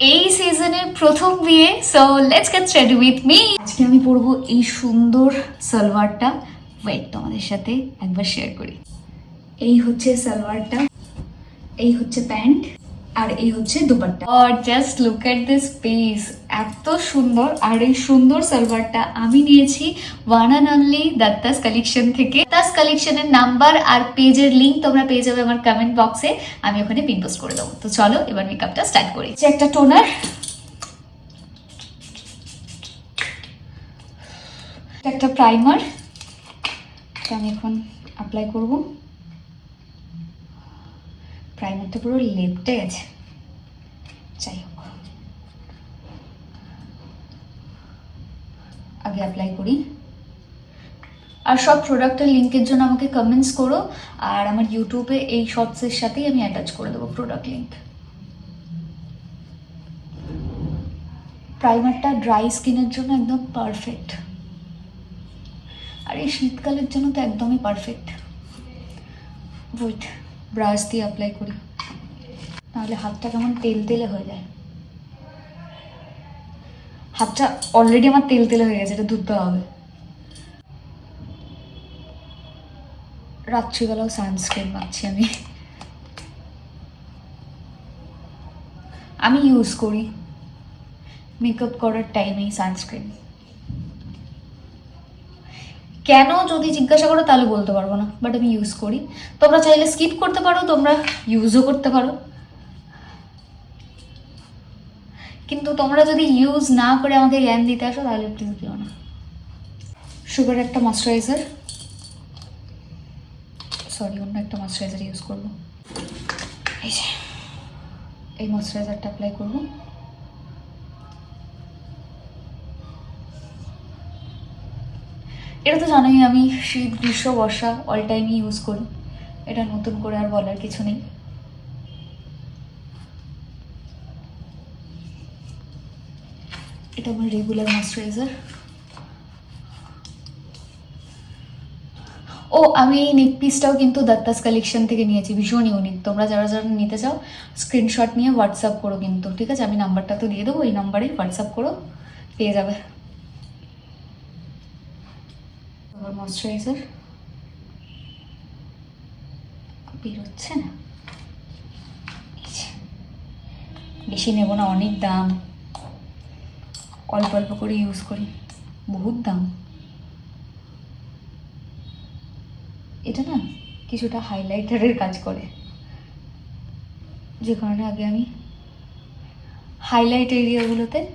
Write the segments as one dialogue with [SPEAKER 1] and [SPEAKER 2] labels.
[SPEAKER 1] এই সিজনে প্রথম বিয়ে so let's get started with me আজকে আমি পরবো এই সুন্দর সালোয়ারটা। ওয়েট তোমাদের সাথে একবার শেয়ার করি। এই হচ্ছে সালোয়ারটা, এই হচ্ছে প্যান্ট, আর এই হচ্ছে দুপাট্টা। আর just look at this piece এত সুন্দর আর এই সুন্দর সালোয়ারটা আমি নিয়েছি one and only Duttas collection থেকে। দত্তাস কালেকশনের নাম্বার আর পেজের লিংক তোমরা পেয়ে যাবে আমার কমেন্ট বক্সে আমি ওখানে পিন পোস্ট করে দেবো। তো চলো, এবার মেকআপটা স্টার্ট করি। একটা টোনার একটা প্রাইমার আমি এখন অ্যাপ্লাই করব। প্রাইমারটা পুরো লেপটে গেছে। যাই হোক। আগে অ্যাপ্লাই করি। আর সব প্রোডাক্টের লিঙ্কের জন্য আমাকে কমেন্টস করো, আর আমার ইউটিউবে এই শর্টসের সাথেই আমি অ্যাটাচ করে দেবো প্রোডাক্ট লিঙ্ক প্রাইমারটা ড্রাই স্কিনের জন্য একদম পারফেক্ট আর এই শীতকালের জন্য তো একদমই পারফেক্ট ওয়েট ব্রাশ দিয়ে অ্যাপ্লাই করি। নাহলে হাতটা কেমন তেল তেলে হয়ে যায়। হাতটা অলরেডি আমার তেল তেলে হয়ে গেছে, এটা ধুতে হবে। রাত্রিবেলাও সানস্ক্রিন মাখছি আমি। আমি ইউজ করি। মেকআপ করার টাইমেই সানস্ক্রিন কেন যদি জিজ্ঞাসা করো তাহলে বলতে পারব না বাট আমি ইউজ করি। তোমরা চাইলে স্কিপ করতে পারো, তোমরা ইউজও করতে পারো। কিন্তু তোমরা যদি ইউজ না করে আমাকে জ্ঞান দিতে আসো, তাহলে প্লিজ দিও না। সুগার একটা ময়শ্চারাইজার সরি অন্য একটা ময়শ্চারাইজার ইউজ করব। এই যে, এই ময়শ্চারাইজারটা অ্যাপ্লাই করব। এটা তো জানোই আমি শীত, গ্রীষ্ম, বর্ষা অল টাইমই ইউজ করি। এটা নতুন করে আর বলার কিছু নেই। এটা আমার রেগুলার ময়শ্চারাইজার ও, আমি এই নেক পিসটাও কিন্তু দত্তাস কালেকশন থেকে নিয়েছি, ভীষণ ইউনিক তোমরা যারা যারা নিতে চাও স্ক্রিনশট নিয়ে হোয়াটসঅ্যাপ করো কিন্তু, ঠিক আছে? আমি নাম্বারটা তো দিয়ে দেবো এই নাম্বারে হোয়াটসঅ্যাপ করো, পেয়ে যাবে। আবার ময়শ্চারাইজার বেরোচ্ছে না। বেশি নেব না, অনেক দাম। অল্প অল্প করে ইউজ করি। বহুত দাম। এটা না কিছুটা হাইলাইটারের কাজ করে। যে কারণে আগে আমি হাইলাইট এরিয়াগুলোতে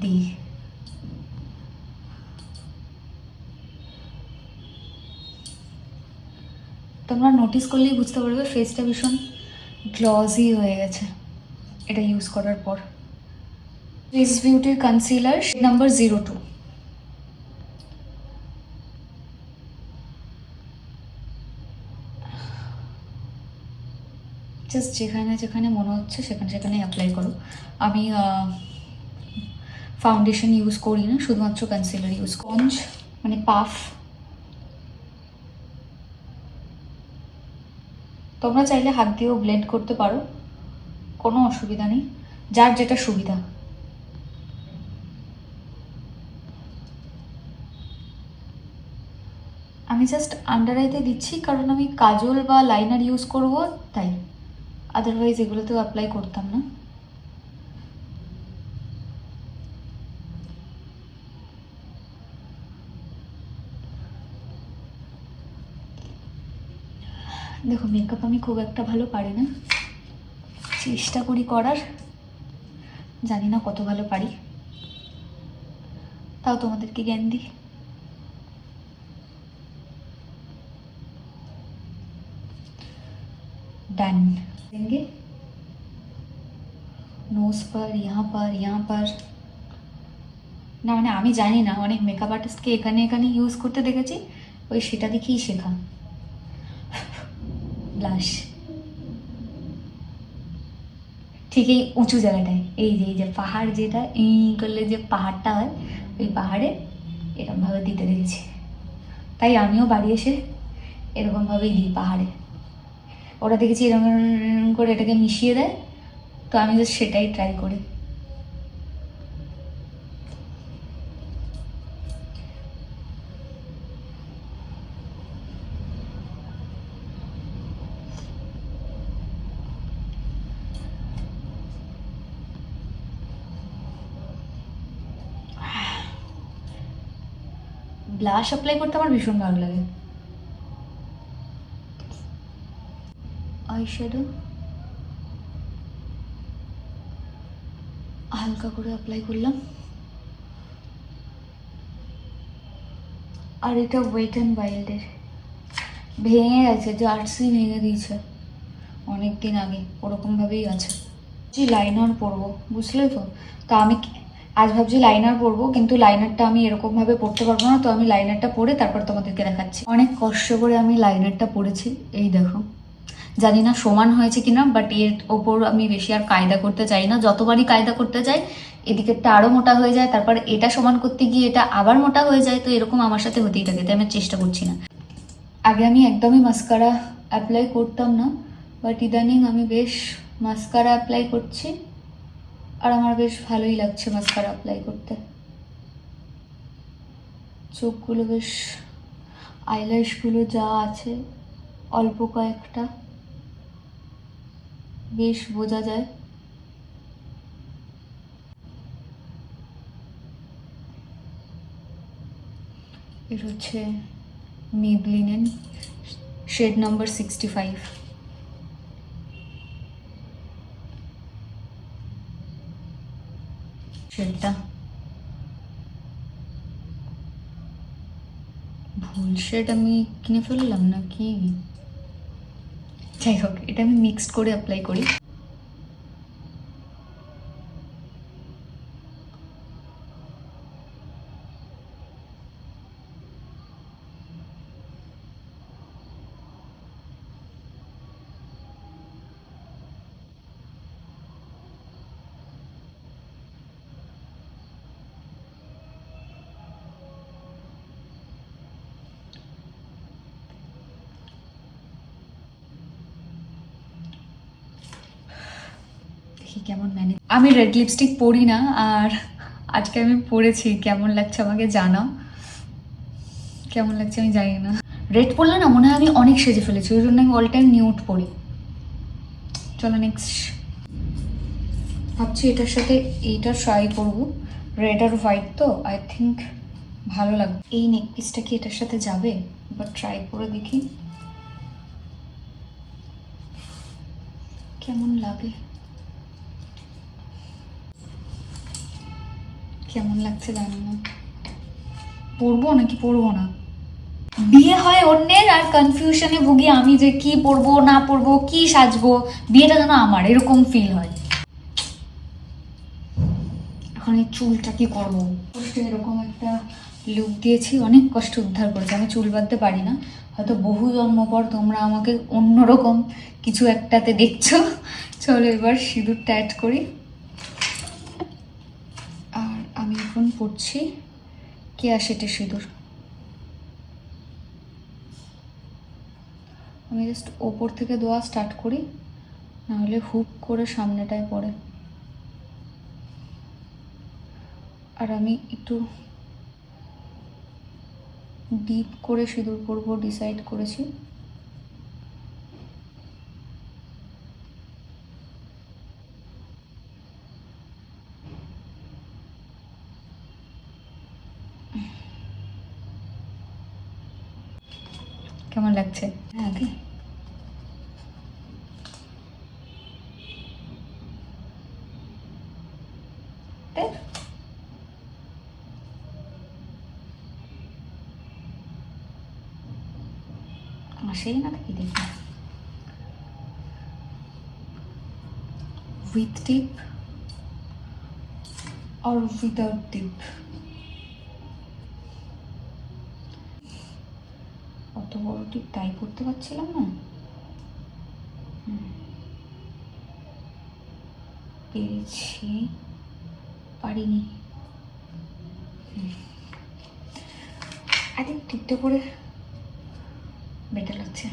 [SPEAKER 1] দিই। তোমরা নোটিস করলেই বুঝতে পারবে ফেসটা ভীষণ গ্লসি হয়ে গেছে। এটা ইউজ করার পর। রিস বিউটির concealer number zero two just যেখানে যেখানে মনে হচ্ছে সেখানে সেখানে অ্যাপ্লাই করো। আমি ফাউন্ডেশন ইউজ করি না, শুধুমাত্র কনসিলার ইউজ স্পঞ্জ মানে পাফ তোমরা চাইলে হাত দিয়েও ব্লেন্ড করতে পারো। কোনো অসুবিধা নেই। যার যেটা সুবিধা। আমি জাস্ট আন্ডার আইতে দিচ্ছি, কারণ আমি কাজল বা লাইনার ইউজ করব, তাই। আদারওয়াইজ এগুলোতেও অ্যাপ্লাই করতাম না। দেখো মেকআপ আমি খুব একটা ভালো পারি না। চেষ্টা করি করার। জানি না কত ভালো পারি। তাও তোমাদেরকে জ্ঞান দিই। डन देंगे নোজ पर यहाँ पर यहाँ पर না মানে আমি জানি না অনেক মেকআপ আর্টিস্টকে এখানে এখানে ইউজ করতে দেখেছি ওই সেটা দেখেই শেখা ব্লাশ ঠিক এই উঁচু জায়গাটায় এই যে এই যে পাহাড় যেটা এই করলে যে পাহাড়টা হয় ওই পাহাড়ে এরকমভাবে দিতে দেখেছি তাই আমিও বাড়ি এসে এরকমভাবেই দিই পাহাড়ে ওরা দেখেছি এরকম করে এটাকে মিশিয়ে দেয়। তো আমি জাস্ট সেটাই ট্রাই করি। ব্লাশ অ্যাপ্লাই করতে আমার ভীষণ ভালো লাগে। আইশ্যাডো হালকা করে অ্যাপ্লাই করলাম। আর এটা ওয়েট অ্যান্ড ওয়াইল্ডের ভেঙে গেছে, জার্সি ভেঙে দিয়েছে। অনেক দিন আগে ওরকমভাবেই আছে। যে লাইনার পরবো, বুঝলে তো? তো আমি আজ ভাবছি লাইনার পরবো, কিন্তু লাইনারটা আমি এরকমভাবে পরতে পারব না, তো আমি লাইনারটা পরে তারপর তোমাদেরকে দেখাচ্ছি। অনেক কষ্ট করে আমি লাইনারটা পরেছি, এই দেখো। জানি না সমান হয়েছে কিনা বাট এর ওপর আমি বেশি আর কায়দা করতে চাই না। যতবারই কায়দা করতে যাই, এদিকেরটা আরও মোটা হয়ে যায়, তারপর এটা সমান করতে গিয়ে এটা আবার মোটা হয়ে যায়, তো এরকম আমার সাথে হতেই থাকে, তাই আমি চেষ্টা করছি না। আগে আমি একদমই মাস্কারা অ্যাপ্লাই করতাম না বাট ইদানিং আমি বেশ মাস্কারা অ্যাপ্লাই করছি, আর আমার বেশ ভালোই লাগছে মাস্কারা অ্যাপ্লাই করতে। চোখগুলো বেশ আইল্যাশগুলো যা আছে, অল্প কয়েকটা। বেশ, বোঝা যায়। এর হচ্ছে মেবলিনেন শেড নাম্বার সিক্সটি ফাইভ শেডটা ভুল শেড আমি কিনে ফেললাম না কি যাই হোক এটা আমি মিক্সড করে অ্যাপ্লাই করি দেখি কেমন ম্যানেজ আমি রেড লিপস্টিক পরি না, আর আজকে আমি পরেছি। কেমন লাগছে আমাকে জানাও। কেমন লাগছে আমি জানি না। রেড পরলে না মনে হয় আমি অনেক সেজে ফেলেছি, ওই জন্য আমি অল টাইম নিউট পরি। চলো নেক্সট ভাবছি এটার সাথে এইটা ট্রাই করব। রেড আর হোয়াইট তো আই থিঙ্ক ভালো লাগবে। এই নেক পিসটা কি এটার সাথে যাবে? এবার ট্রাই করে দেখি। কেমন লাগে? কেমন লাগছে জানি না। পড়ব নাকি পড়ব না? বিয়ে হয় অন্যের আর কনফিউশনে ভুগি আমি যে কি পরবো না পরবো কি সাজবো, বিয়েটা যেন আমার, এরকম ফিল হয়। এখন এই চুলটা কি করব? এরকম একটা লুক দিয়েছি, অনেক কষ্ট উদ্ধার করেছি। আমি চুল বাঁধতে পারি না। হয়তো বহু জন্ম পর তোমরা আমাকে অন্যরকম কিছু একটাতে দেখছ। চলো এবার সিঁদুরটা অ্যাড করি আর আমি এখন পড়ছি কেয়া সেটে সিঁদুর? আমি জাস্ট ওপর থেকে দেওয়া স্টার্ট করি, নাহলে হুক করে সামনেটায় পড়ে। আর আমি একটু ডিপ করে সিঁদুর পরবো ডিসাইড করেছি কেমন লাগছে হ্যাঁ আগে তাই তো? আসেই না দেখি দেখি। উইথ টিপ আর উইদাউট টিপ অত বড় টিপ তাই করতে পারছিলাম না। পেরেছি। পারিনি। আরে টিপটা করে বেটার লাগছে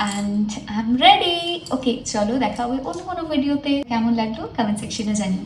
[SPEAKER 1] and I am ready okay চলো, দেখা হবে অন্য কোনো ভিডিওতে কেমন লাগল? কমেন্ট সেকশনে জানিও।